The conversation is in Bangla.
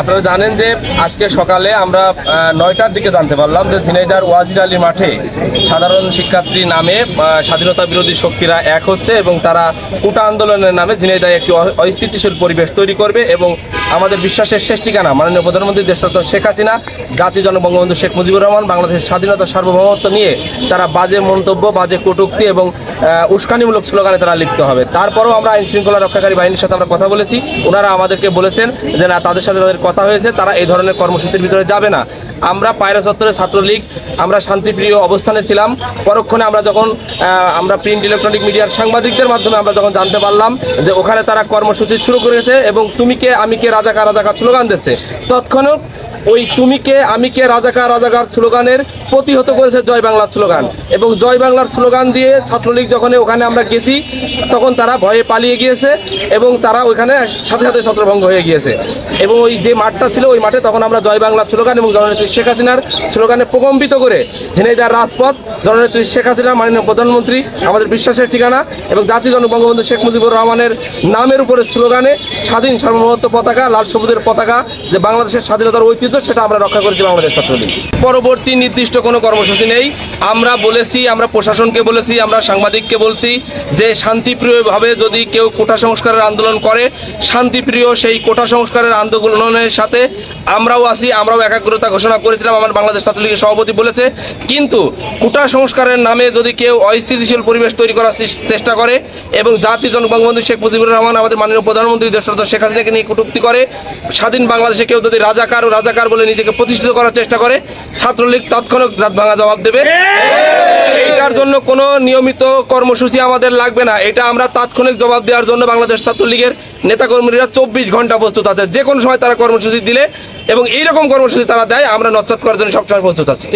আপনারা জানেন যে আজকে সকালে আমরা নয়টার দিকে জানতে পারলাম যে ঝিনাইদার ওয়াজির আলী মাঠে সাধারণ শিক্ষার্থী নামে স্বাধীনতা বিরোধী শক্তিরা এক হচ্ছে এবং তারা কুটা আন্দোলনের নামে ঝিনাইদায় একটি অস্থিতিশীল পরিবেশ তৈরি করবে এবং আমাদের বিশ্বাসের শেষ ঠিকানা মাননীয় প্রধানমন্ত্রী দেশরত্ন শেখ হাসিনা জাতীয় জনবঙ্গবন্ধু শেখ মুজিবুর রহমান, বাংলাদেশের স্বাধীনতা সার্বভৌমত্ব নিয়ে তারা বাজে মন্তব্য, বাজে কটুক্তি এবং উস্কানিমূলক স্লোগানে তারা লিপ্ত হবে। তারপরেও আমরা আইন শৃঙ্খলা রক্ষাকারী বাহিনীর সাথে আমরা কথা বলেছি। ওনারা আমাদেরকে বলেছেন যে না, তাদের সাথে তাদের কথা হয়েছে, তারা এই ধরনের কর্মসূচির ভিতরে যাবে না। আমরা পায়রা চত্বরের ছাত্রলীগ, আমরা শান্তিপ্রিয় অবস্থানে ছিলাম। পরক্ষণে আমরা যখন আমরা প্রিন্ট ইলেকট্রনিক মিডিয়ার সাংবাদিকদের মাধ্যমে আমরা যখন জানতে পারলাম যে ওখানে তারা কর্মসূচি শুরু করেছে এবং তুমি কে, আমি কে, রাজাকার রাজাকার, স্লোগান দিচ্ছে, তৎক্ষণাৎ ওই তুমি কে, আমি কে, রাজাকার রাজাকার স্লোগানের প্রতিহত করেছে জয় বাংলার স্লোগান। এবং জয় বাংলার স্লোগান দিয়ে ছাত্রলীগ যখন ওখানে আমরা গেছি, তখন তারা ভয়ে পালিয়ে গিয়েছে এবং তারা ওইখানে সাথে সাথে ছত্রভঙ্গ হয়ে গিয়েছে। এবং ওই যে মাঠটা ছিল, ওই মাঠে তখন আমরা জয় বাংলার স্লোগান এবং জননেত্রী শেখ হাসিনার স্লোগানে প্রকম্পিত করে ঝিনাইদার রাজপথ, জননেত্রী শেখ হাসিনা, মাননীয় প্রধানমন্ত্রী, আমাদের বিশ্বাসের ঠিকানা এবং জাতীয় জন বঙ্গবন্ধু শেখ মুজিবুর রহমানের নামের উপরে স্লোগানে স্বাধীন সার্বভৌমত্ব পতাকা, লাল সবুজের পতাকা, যে বাংলাদেশের স্বাধীনতার ঐতিহ্য সেটা আমরা রক্ষা করেছি বাংলাদেশ ছাত্রলীগ। পরবর্তী নির্দিষ্ট কোনো কর্মসূচি নেই। আমরা বলেছি, আমরা প্রশাসনকে বলেছি, আমরা সাংবাদিককে বলছি যে শান্তিপ্রিয়ভাবে যদি কেউ কোটা সংস্কারের আন্দোলন করে, শান্তিপ্রিয় সেই কোটা সংস্কারের আন্দোলনের সাথে আমরাও আছি, আমরাও একাগ্রতা ঘোষণা করেছিলাম, আমার বাংলাদেশ ছাত্রলীগের সভাপতি বলেছে। কিন্তু কোটা সংস্কারের নামে যদি কেউ অস্থিতিশীল পরিবেশ তৈরি করার চেষ্টা করে এবং জাতীয় জন বঙ্গবন্ধু শেখ মুজিবুর রহমান, আমাদের মাননীয় প্রধানমন্ত্রী দেশরত শেখ হাসিনাকে নিয়ে কটূক্তি করে, স্বাধীন বাংলাদেশে কেউ যদি রাজাকার ও রাজাকার বলে নিজেকে প্রতিষ্ঠিত করার চেষ্টা করে, ছাত্রলীগ তৎক্ষণাৎ দাঁত ভাঙা জবাব দেবে। এটার জন্য কোনো নিয়মিত কর্মসূচি আমাদের লাগবে না। এটা আমরা তাৎক্ষণিক জবাব দেওয়ার জন্য বাংলাদেশ ছাত্রলীগের নেতাকর্মীরা চব্বিশ ঘণ্টা প্রস্তুত আছে। যে কোনো সময় তারা কর্মসূচি দিলে এবং এইরকম কর্মসূচি তারা দেয়, আমরা নচ্ছাদ করার জন্য সবসময় প্রস্তুত আছি।